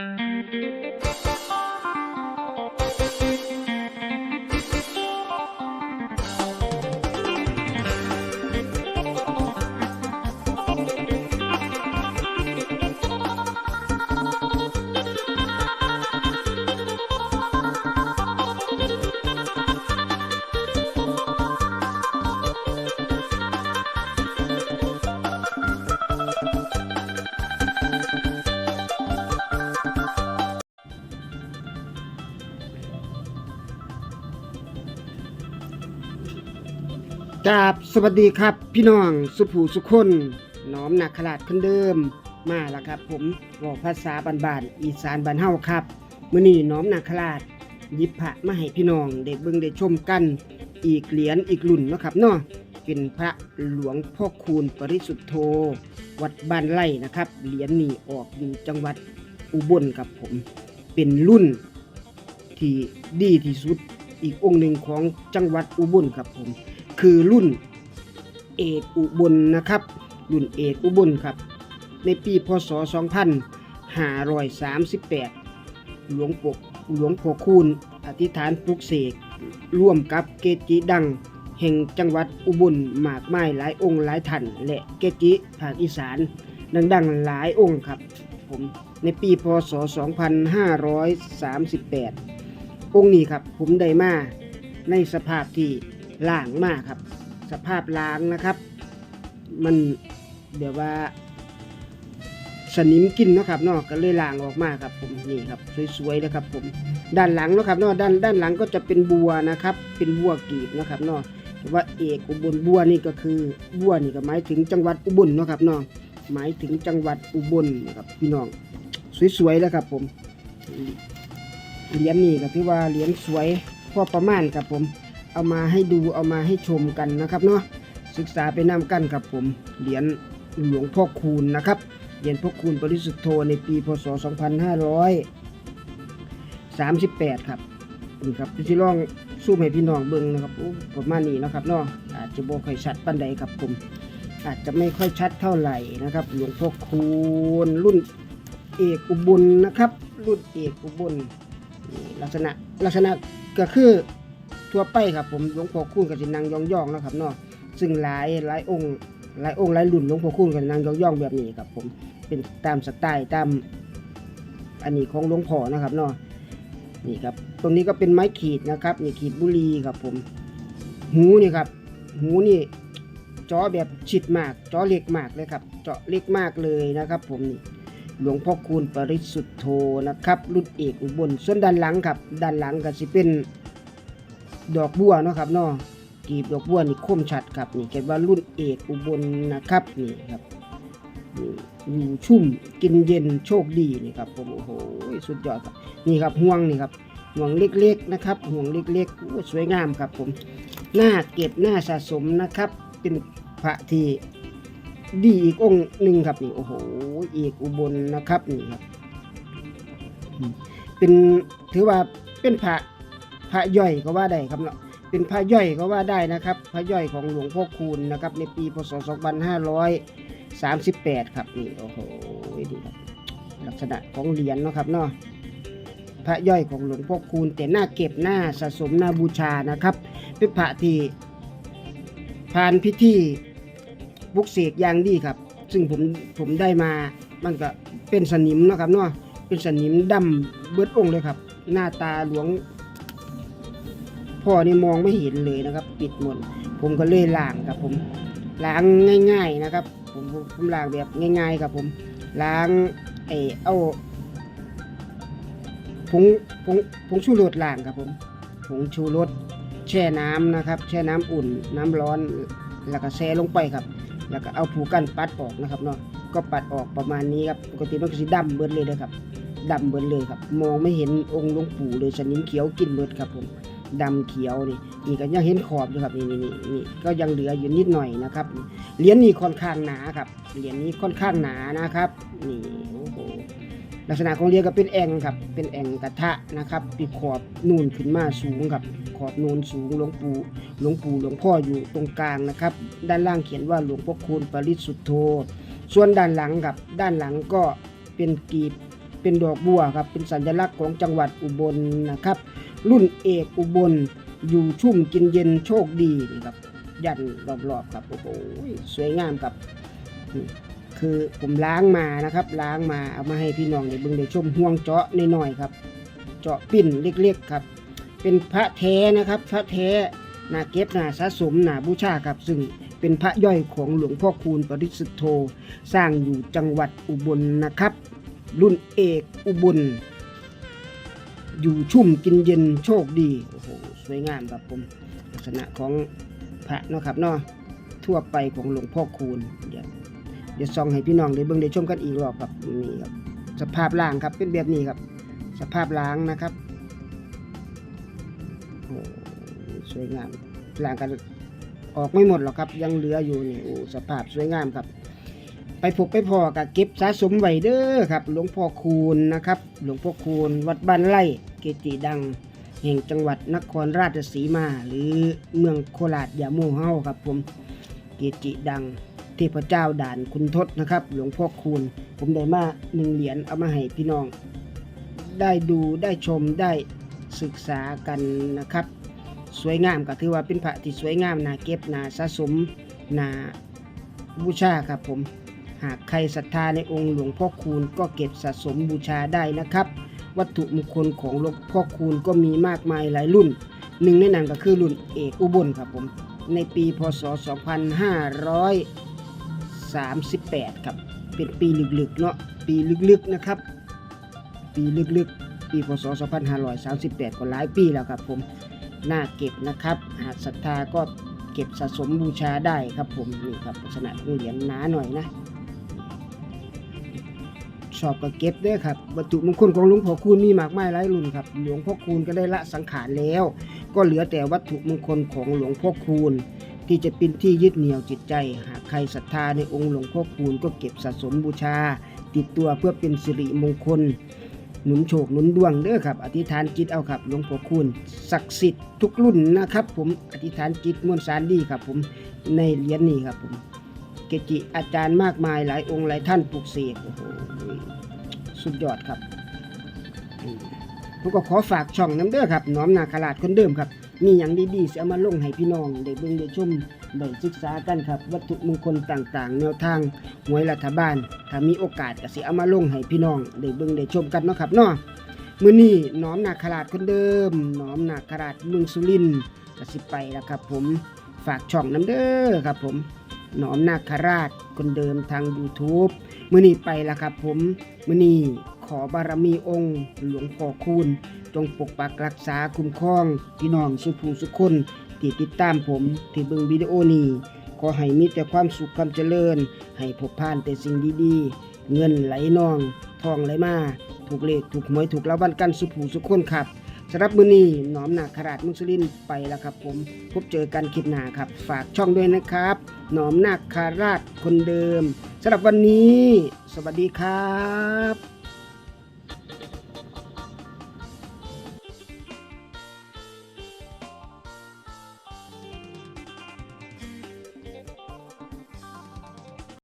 Música กราบสวัสดีครับพี่น้องสุภูสุคนน้อมนาคราชคนเดิมมาแล้วครับ ผมบอกภาษาบ้านอีสานบ้านเฮาครับมื้อนี้น้อมนาคราชหยิบพระมาให้พี่น้องได้เบิ่งได้ชมกันอีกเหรียญอีกรุ่นนะครับเนาะเป็นพระหลวงพ่อคูณปริสุทธโธ วัดบ้านไร่นะครับเหรียญนี้ออกอยู่จังหวัดอุบลครับผมเป็นรุ่นที่ดีที่สุดอีกองค์หนึ่งของจังหวัดอุบลครับผม คือรุ่นเอกอุบลนะครับ รุ่นเอกอุบลครับ ในปีพศ 2538 หลวงปกหลวงพ่อคูณอธิษฐานปลุกเสกร่วมกับเกจิดัง แห่งจังหวัดอุบลมากมายหลายองค์หลายท่านและเกจิภาคอีสาน ดังๆหลายองค์ครับผมในปีพศ 2538 องค์นี้ครับผมได้มาในสภาพที่ ล่างมากครับ สภาพล้างนะครับ มันเดี๋ยวว่าสนิมกินเนาะครับเนาะก็เลยล้างออกมาครับผมนี่ครับสวยๆนะครับ ผมด้านหลังเนาะครับเนาะด้านด้านหลังก็จะเป็นบัวนะครับ เป็นบัวกรีบนะครับเนาะแต่ว่าเอกอุบลบัวนี่ก็คือบัวนี่ก็หมายถึงจังหวัดอุบลเนาะครับเนาะหมายถึงจังหวัดอุบลนะครับพี่น้องสวยๆแล้วครับผมเหรียญนี่ก็ถือว่าเหรียญสวยพอประมาณครับผม เอามาให้ดูเอามาให้ชมกันนะครับเนาะศึกษาไปนำกันครับผมเหรียญหลวงพ่อคูณนะครับเหรียญพ่อคูณบริสุทธิ์โธในปีพศ 2538 ครับนี่ครับที่ลองสู้ให้พี่น้องเบิ่งนะครับโอ้ประมาณนี้นะครับเนาะอาจจะบ่ค่อยชัดปานใดครับผม อาจจะไม่ค่อยชัดเท่าไหร่นะครับ หลวงพ่อคูณรุ่นเอกอุบลนะครับ รุ่นเอกอุบลนี่ลักษณะลักษณะก็คือ ทั่วไปครับผมหลวงพ่อคูณกับสินางยองยองนะครับเนาะซึ่งหลายหลายองค์หลายองค์หลายรุ่นหลวงพ่อคูณกับสินางยองยองแบบนี้ครับผมเป็นตามสไตล์ตามอันนี้ของหลวงพ่อนะครับเนาะนี่ครับตรงนี้ก็เป็นไม้ขีดนะครับนี่ขีดบุรีครับผม หูนี่ครับ หูนี่จอแบบชิดมากจอเล็กมากเลยครับเจาะเล็กมากเลยนะครับผมนี่หลวงพ่อคูณปริสุทธโธนะครับ รุ่นเอกอุบลส่วนด้านหลังครับด้านหลังก็สิเป็น ดอกบัวเนาะครับเนาะกีบดอกบัวนี่คมชัดครับนี่เขียนว่ารุ่นเอกอุบลนะครับนี่ครับอยู่ชุ่มกินเย็นโชคดีนี่ครับผมโอ้โหสุดยอดครับนี่ครับห่วงนี่ครับห่วงเล็กๆนะครับห่วงเล็กๆโอ้สวยงามครับผมหน้าเก็บหน้าสะสมนะครับ เป็นพระที่ดีอีกองค์หนึ่งครับนี่โอ้โหเอกอุบลนะครับนี่ครับเป็นถือว่าเป็นพระ พระย่อยก็ว่าได้ครับเนาะเป็นพระย่อยก็ว่าได้นะครับ พระย่อยของหลวงพ่อคูณนะครับ ในปีพศ 2538 ครับนี่โอ้โหดีครับลักษณะของเหรียญเนาะครับเนาะพระย่อยของหลวงพ่อคูณแต่หน้าเก็บหน้าสะสมหน้าบูชานะครับ เป็นพระที่ผ่านพิธีบุกเสกอย่างดีครับ ซึ่งผมผมได้มามันก็เป็นสนิมนะครับเนาะเป็นสนิมดำเบิดองเลยครับ หน้าตาหลวง พ่อนี่มองไม่เห็นเลยนะครับ ปิดหมด ผมก็เลยล้างครับผมล้างง่าย ๆนะครับ ผมผมล้างแบบง่าย ๆ ครับผมล้างไอเอาผงผงผงชูรสล้างครับผมผงชูรสแช่น้ำนะครับ แช่น้ำอุ่น น้ำร้อนแล้วก็แช่ลงไปครับ แล้วก็เอาผูกั้นปัดออกนะครับเนาะก็ปัดออกประมาณนี้ครับปกติมันก็สีดำเบิดเลยนะครับดำเบิดเลยครับ มองไม่เห็นองค์หลวงปู่เลยสนิมเขียวกินเบิดครับผม ดำเขียวนี่นี่ก็ยังเห็นขอบอยู่ครับนี่นี่นี่นี่ก็ยังเหลืออยู่นิดหน่อยนะครับเหรียญนี้ค่อนข้างหนาครับเหรียญนี้ค่อนข้างหนานะครับนี่โอ้โหลักษณะของเหรียญก็เป็นแองครับเป็นแองกระทะนะครับปีขอบนูนขึ้นมาสูงครับขอบนูนสูงหลวงปู่หลวงปู่หลวงพ่ออยู่ตรงกลางนะครับด้านล่างเขียนว่าหลวงพ่อคูณปริสุทธโธส่วนด้านหลังครับด้านหลังก็เป็นกีบ เป็นดอกบัวครับเป็นสัญลักษณ์ของจังหวัดอุบลนะครับ รุ่นเอกอุบลอยู่ชุ่มกินเย็นโชคดีนี่ครับยันรอบๆครับโอ้โหสวยงามครับคือผมล้างมานะครับ ล้างมาเอามาให้พี่น้องได้เบิ่งได้ชมห่วงเจาะน้อยๆครับ เจาะปิ้นเล็กๆครับ เป็นพระแท้นะครับ พระแท้หนาเก็บหนาสะสมหนาบูชาครับ ซึ่งเป็นพระย่อยของหลวงพ่อคูณปริสุทธโธสร้างอยู่จังหวัดอุบลนะครับ รุ่นเอกอุบล อยู่ชุ่มกินเย็นโชคดี โอ้โห สวยงามครับผม ลักษณะของพระเนาะครับเนาะทั่วไปของหลวงพ่อคูณ เดี๋ยวเดี๋ยวซองให้พี่น้องได้เบิ่งได้ชมกันอีกรอบครับนี่ครับ สภาพล่างครับเป็นแบบนี้ครับ สภาพล้างนะครับโอ้สวยงามล้างกันออกไม่หมดหรอกครับ ยังเหลืออยู่นี่โอ้สภาพสวยงามครับ ไปพบไปพอกับเก็บสะสมไว้เด้อครับ หลวงพ่อคูณนะครับ หลวงพ่อคูณวัดบ้านไร่เกจิดัง แห่งจังหวัดนครราชสีมา หรือเมืองโคราชยาโมเฮาครับ ผมเกจิดังเทพเจ้าด่านคุณทศนะครับ หลวงพ่อคูณผมได้มาหนึ่งเหรียญเอามาให้พี่น้อง ได้ดูได้ชมได้ศึกษากันนะครับ สวยงามก็ถือว่าเป็นพระที่สวยงามนาเก็บนาสะสมนาบูชาครับผม หากใครศรัทธาในองค์หลวงพ่อคูณก็เก็บสะสมบูชาได้นะครับ วัตถุมงคลของหลวงพ่อคูณก็มีมากมายหลายรุ่น หนึ่งในนั้นก็คือรุ่นเอกอุบลครับผม ในปีพศ 2538 ครับ เป็นปีลึกๆเนาะ ปีลึกๆนะครับ ปีลึกๆ ปีพศ 2538 ก็หลายปีแล้วครับผม น่าเก็บนะครับ หากศรัทธาก็เก็บสะสมบูชาได้ครับผมนี่ครับลักษณะของเหรียญหนาหน่อยนะ ชอบก็เก็บด้วยครับ วัตถุมงคลของหลวงพ่อคูณมีมากมายหลายรุ่นครับ หลวงพ่อคูณก็ได้ละสังขารแล้ว ก็เหลือแต่วัตถุมงคลของหลวงพ่อคูณที่จะเป็นที่ยึดเหนี่ยวจิตใจ หากใครศรัทธาในองค์หลวงพ่อคูณก็เก็บสะสมบูชา ติดตัวเพื่อเป็นสิริมงคล หนุนโชคหนุนดวงเด้อครับ อธิษฐานจิตเอาครับหลวงพ่อคูณศักดิ์สิทธิ์ทุกรุ่นนะครับ ผมอธิษฐานจิตมวลสารดีครับ ผมในเหรียญนี้ครับผม เกจิอาจารย์มากมายหลายองค์หลายท่านปลุกเสกโอ้โหสุดยอดครับผมก็ขอฝากช่องน้ำเด้อครับน้อมนาคราชคนเดิมครับ มีอย่างดีๆจะเอามาลงให้พี่น้องได้เบิ่งได้ชมได้ศึกษากันครับ วัตถุมงคลต่างๆ แนวทางหวยรัฐบาล ถ้ามีโอกาสก็สิเอามาลงให้พี่น้องได้เบิ่งได้ชมกันเนาะครับเนาะมื้อนี้น้อมนาคราชคนเดิมน้อมนาคราชเมืองสุรินทร์ก็สิไปแล้วครับ ผมฝากช่องน้ำเด้อครับผม หนอมนาคราชคนเดิมทาง YouTube มื่อนี้ไปแล้วครับผมมื่อนี้ขอบารมีองค์ หลวงพ่อคูณจงปกปักรักษาคุ้มครอง พี่น้องสุภูสุคนที่ติดตามผมที่เบิ่งวิดีโอนี้ขอให้มีแต่ความสุขความเจริญ ให้พบผ่านแต่สิ่งดีๆ เงินไหลนอง ทองไหลมาถูกเลขถูกหวยถูกรางวัลกันสุภูสุคนครับ สำหรับมือนี้หนอมนาคราชมุสลินไปแล้วครับ ผมพบเจอกันคลิปหน้าครับ ฝากช่องด้วยนะครับ หนอมนาคาราชคนเดิมสำหรับวันนี้ สวัสดีครับ